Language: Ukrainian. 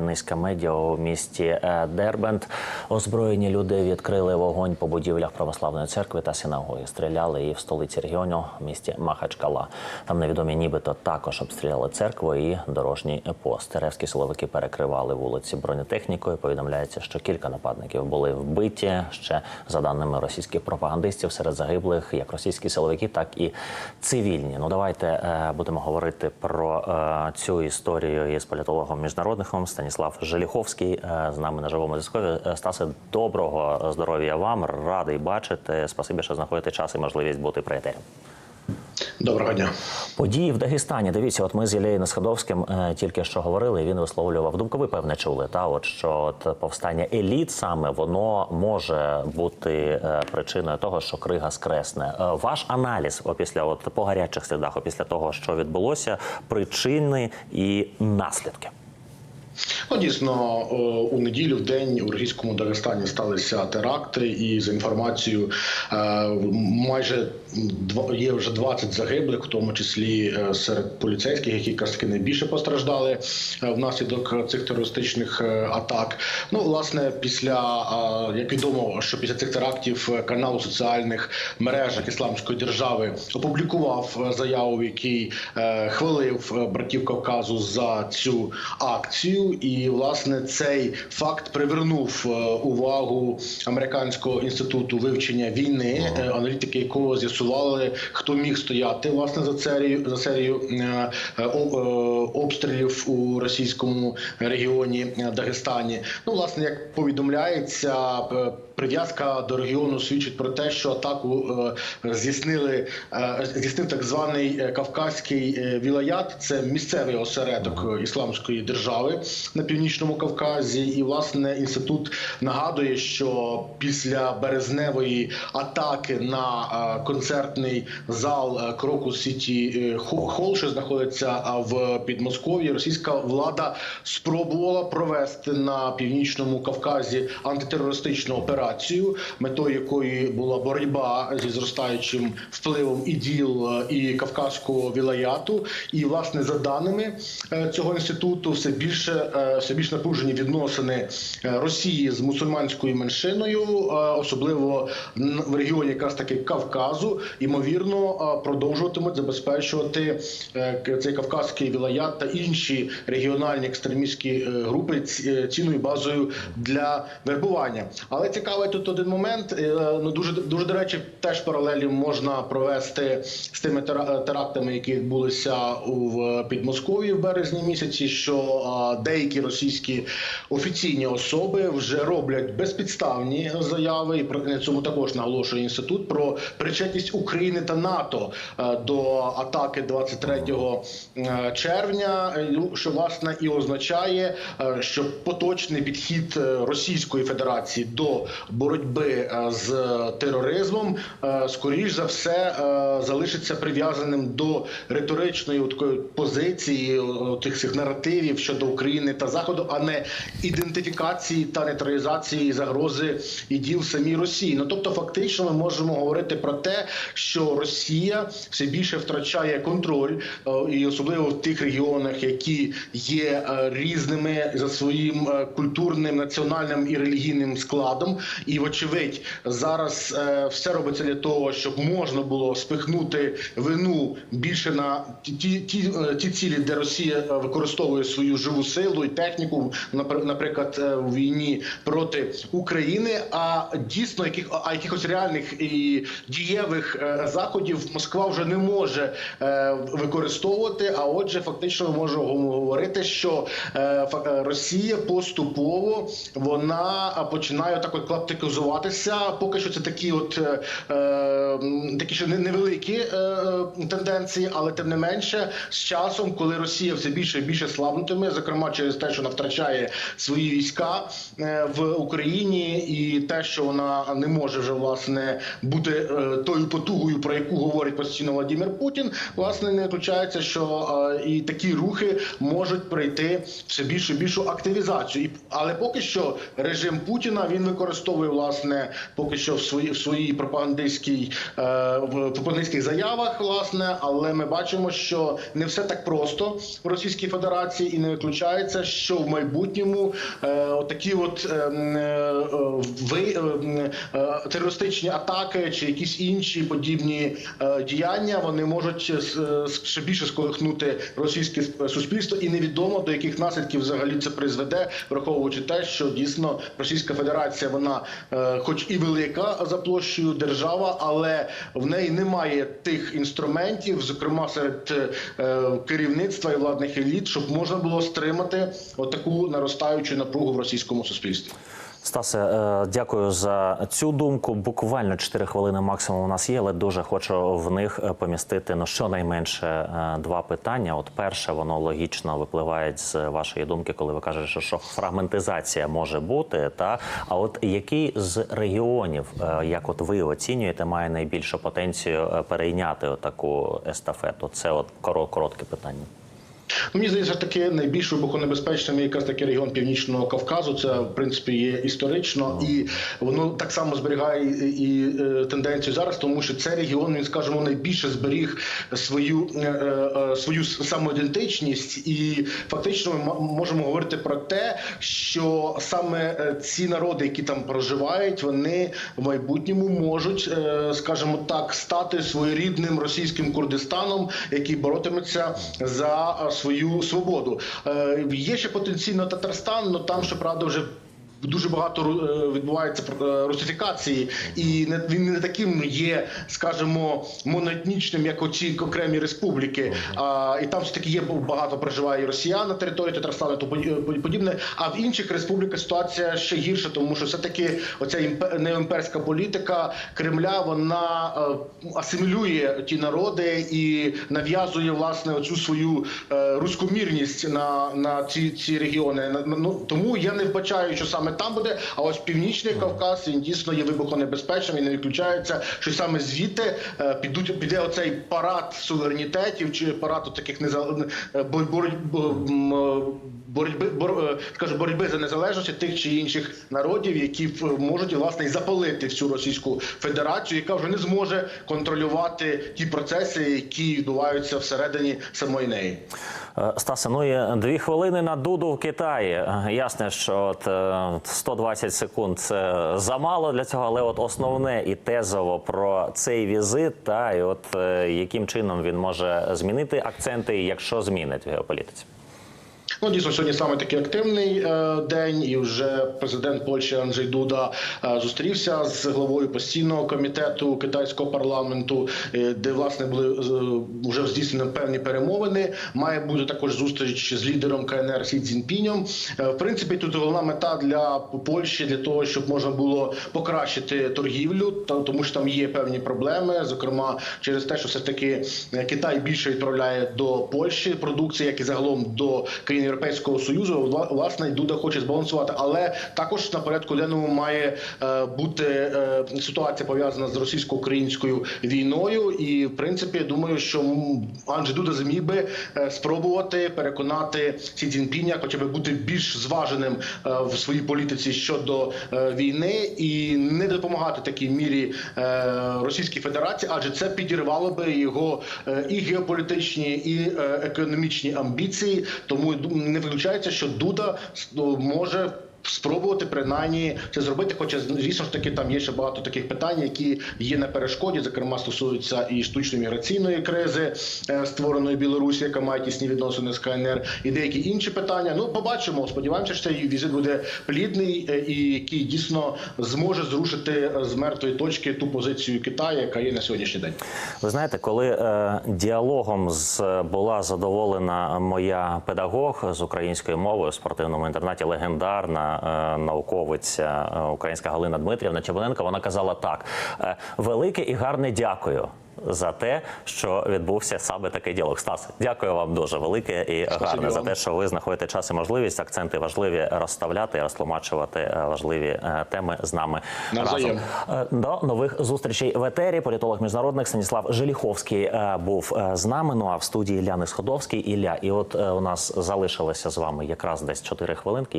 Низька медіа у місті е, Дербент. Озброєні люди відкрили вогонь по будівлях православної церкви та синагоги. Стріляли і в столиці регіону, місті Махачкала. Там невідомі нібито також обстріляли церкву і дорожній пост. Теревські силовики перекривали вулиці бронетехнікою. Повідомляється, що кілька нападників були вбиті. Ще за даними російських пропагандистів, серед загиблих як російські силовики, так і цивільні. Ну давайте е, будемо говорити про е, цю історію із політологом міжнародних мов Станіслав Желіховський е, з нами на живому зв'язку. Е, Стасе, доброго здоров'я вам. Радий бачити. Спасибі, що знаходите час і можливість бути при етері. Доброго дня. Події в Дагестані. Дивіться, от ми з Ілеєю Несходовським е, тільки що говорили. і Він висловлював думку. Ви певне чули. Та от що от повстання еліт саме воно може бути е, причиною того, що крига скресне. Е, ваш аналіз опісля от по гарячих слідах, опісля того, що відбулося, причини і наслідки. Ну, дійсно, у неділю в день у російському Дагестані сталися теракти, і за інформацією е, майже є вже 20 загиблих, в тому числі е, серед поліцейських, які якраз найбільше постраждали е, внаслідок цих терористичних е, атак. Ну, власне, після е, як відомо, що після цих терактів е, канал у соціальних мережах Ісламської держави опублікував е, заяву, в якій е, хвалив е, братів Кавказу за цю акцію. І власне цей факт привернув е, увагу американського інституту вивчення війни, е, аналітики якого з'ясували, хто міг стояти власне за серію за серію е, обстрілів у російському регіоні Дагестані. Ну, власне, як повідомляється. Прив'язка до регіону свідчить про те, що атаку здійснили здійснив так званий Кавказький вілаят. Це місцевий осередок ісламської держави на північному Кавказі. І власне інститут нагадує, що після березневої атаки на е, концертний зал е, Крокус Сіті Холл, що знаходиться в Підмосков'ї, російська влада спробувала провести на північному Кавказі антитерористичну операцію, метою якої була боротьба зі зростаючим впливом іділ е, і кавказького вілаяту. І власне за даними е, цього інституту, все більше е, все більш напружені відносини е, Росії з мусульманською меншиною, е, особливо в регіоні якраз таки Кавказу, ймовірно е, продовжуватимуть забезпечувати цей кавказький вілаят та інші регіональні екстремістські групи цінною базою для вербування. Але цікавий тут один момент. Ну дуже дуже до речі, теж паралелі можна провести з тими терактами, які відбулися у Підмосков'ї в березні місяці. Що а, деякі російські офіційні особи вже роблять безпідставні заяви, і про цьому також наголошує інститут про причетність України та НАТО е, до атаки 23 е, червня, е, ну, що власне і означає, що поточний підхід Російської Федерації до боротьби з тероризмом, скоріш за все, залишиться прив'язаним до риторичної такої позиції тих всіх наративів щодо України та Заходу, а не ідентифікації та нейтралізації загрози і діл самій Росії. Ну тобто, фактично, ми можемо говорити про те, що Росія все більше втрачає контроль, е, і особливо в тих регіонах, які є е, різними за своїм е, культурним, національним і релігійним складом. І, вочевидь, зараз все робиться для того, щоб можна було спихнути вину більше на ті, ті, ті, цілі, де Росія використовує свою живу силу і техніку, напр- наприклад, е, у війні проти України. А дійсно, яких а якихось реальних і дієвих е, заходів Москва вже не може е, використовувати. А отже, фактично ми можемо говорити, що е, е, Росія поступово вона починає так от клаптикизуватися. Поки що це такі, от е, е, такі ще не- невеликі е, е, тенденції, але тим не менше, з часом, коли Росія все більше і більше слабнутиме, зокрема через те, що вона втрачає свої війська е, в Україні, і те, що вона не може вже власне бути е, тою потугою, про яку говорить постійно Владимир Путін, власне не виключається, що е, і такі рухи можуть прийти все більшу більшу активізацію. Але поки що режим Путіна він використовує власне поки що в своїй в своїй пропагандистській в пропагандистських заявах, власне, але ми бачимо, що не все так просто в Російській Федерації і не виключається. Виявляється, що в майбутньому е, такі от е, м, е, ви е, м, е, терористичні атаки чи якісь інші подібні діяння вони можуть ще більше сколихнути російське суспільство, і невідомо до яких наслідків взагалі це призведе, враховуючи те, що дійсно Російська Федерація вона, хоч і велика за площею держава, але в неї немає тих інструментів, зокрема серед керівництва і владних еліт, щоб можна було стримати отаку наростаючу напругу в російському суспільстві. Стасе, е, дякую за цю думку. Буквально 4 хвилини максимум у нас є, але дуже хочу в них е, помістити ну щонайменше е, два питання. От перше, воно логічно випливає з вашої думки, коли ви кажете, що, що фрагментизація може бути. Та а от який з регіонів, як от ви оцінюєте, має найбільшу потенцію перейняти таку естафету? Це от коро- коротке питання. Ну, Мені здається, таки найбільш вибухонебезпечним якраз таки регіон Північного Кавказу. Це в принципі є історично, і воно так само зберігає і, і е, тенденцію зараз, тому що цей регіон він скажімо, найбільше зберіг свою е, е, свою самоідентичність, і фактично ми можемо говорити про те, що саме ці народи, які там проживають, вони в майбутньому можуть, скажімо так, стати своєрідним російським Курдистаном, який боротиметься за е, свою свободу. Е, Є ще потенційно Татарстан, але там щоправда вже. Дуже багато е, відбувається е, русифікації, і він не таким є, скажімо, моноетнічним, як оці окремі республіки. А і там все таки є багато проживає і росіян на території Татарстану, то подібне- подібне. А в інших республіках ситуація ще гірша, тому що все таки оця імпе- неімперська політика Кремля вона е, асимілює ті народи і нав'язує власне оцю свою е, руськомірність на, на ці, ці регіони. Ну тому я не вбачаю, що саме там буде. А ось північний Кавказ він дійсно є вибухонебезпечним і не виключається, що саме звідти е, підуть піде оцей парад суверенітетів чи парад таких незал... е, бо- боротьби, бор... е, боротьби за незалежність тих чи інших народів, які можуть власне і запалити всю Російську Федерацію, яка вже не зможе контролювати ті процеси, які відбуваються всередині самої неї. Стасе, ну і дві хвилини на дуду в Китаї. Е, Ясно, що от е, 120 секунд це замало для цього, але от основне і тезово про цей візит, та і от е, яким чином він може змінити акценти, якщо змінить геополітиці. Ну, дійсно, сьогодні саме такий активний е, день, і вже президент Польщі Анджей Дуда е, зустрівся з главою постійного комітету китайського парламенту, е, де власне були вже здійснені певні перемовини. Має бути також зустріч з лідером КНР Сі Цзіньпінем. В принципі, тут головна мета для Польщі для того, щоб можна було покращити торгівлю, тому що там є певні проблеми, зокрема через те, що все таки Китай більше відправляє до Польщі продукції, як і загалом до країн Європейського союзу. Власне, Дуда хоче збалансувати, але також на порядку денному має е, бути е, ситуація пов'язана з російсько-українською війною. І в принципі, я думаю, що Анджей Дуда зміг би е, спробувати переконати Сі Цзіньпіня, хоча б бути більш зваженим в своїй політиці щодо війни і не допомагати такій мірі Російській Федерації, адже це підірвало би його і геополітичні, і економічні амбіції. Тому не виключається, що Дуда ну, може. Спробувати принаймні це зробити, хоча звісно ж таки там є ще багато таких питань, які є на перешкоді. Зокрема, стосуються і штучної міграційної кризи, е, створеної Білорусі, яка має тісні відносини з КНР, і деякі інші питання. Ну, побачимо. Сподіваємося, що цей візит буде плідний е, і який дійсно зможе зрушити з мертвої точки ту позицію Китаю, яка є на сьогоднішній день. Ви знаєте, коли е, діалогом з була задоволена моя педагог з української мови в спортивному інтернаті, легендарна науковиця е, українська Галина Дмитрівна Чебоненко, вона казала так: е, велике і гарне дякую. За те, що відбувся саме такий діалог. Стас, дякую вам дуже велике і гарне за те, що ви знаходите час і можливість акценти важливі розставляти і розтлумачувати е, важливі е, теми з нами Навзаєм. разом. Е, До нових зустрічей в етері. Політолог міжнародник Станіслав Желіховський е, був е, з нами. Ну а в студії Ляни Сходовський Ілля. І от е, у нас залишилося з вами якраз десь 4 хвилинки.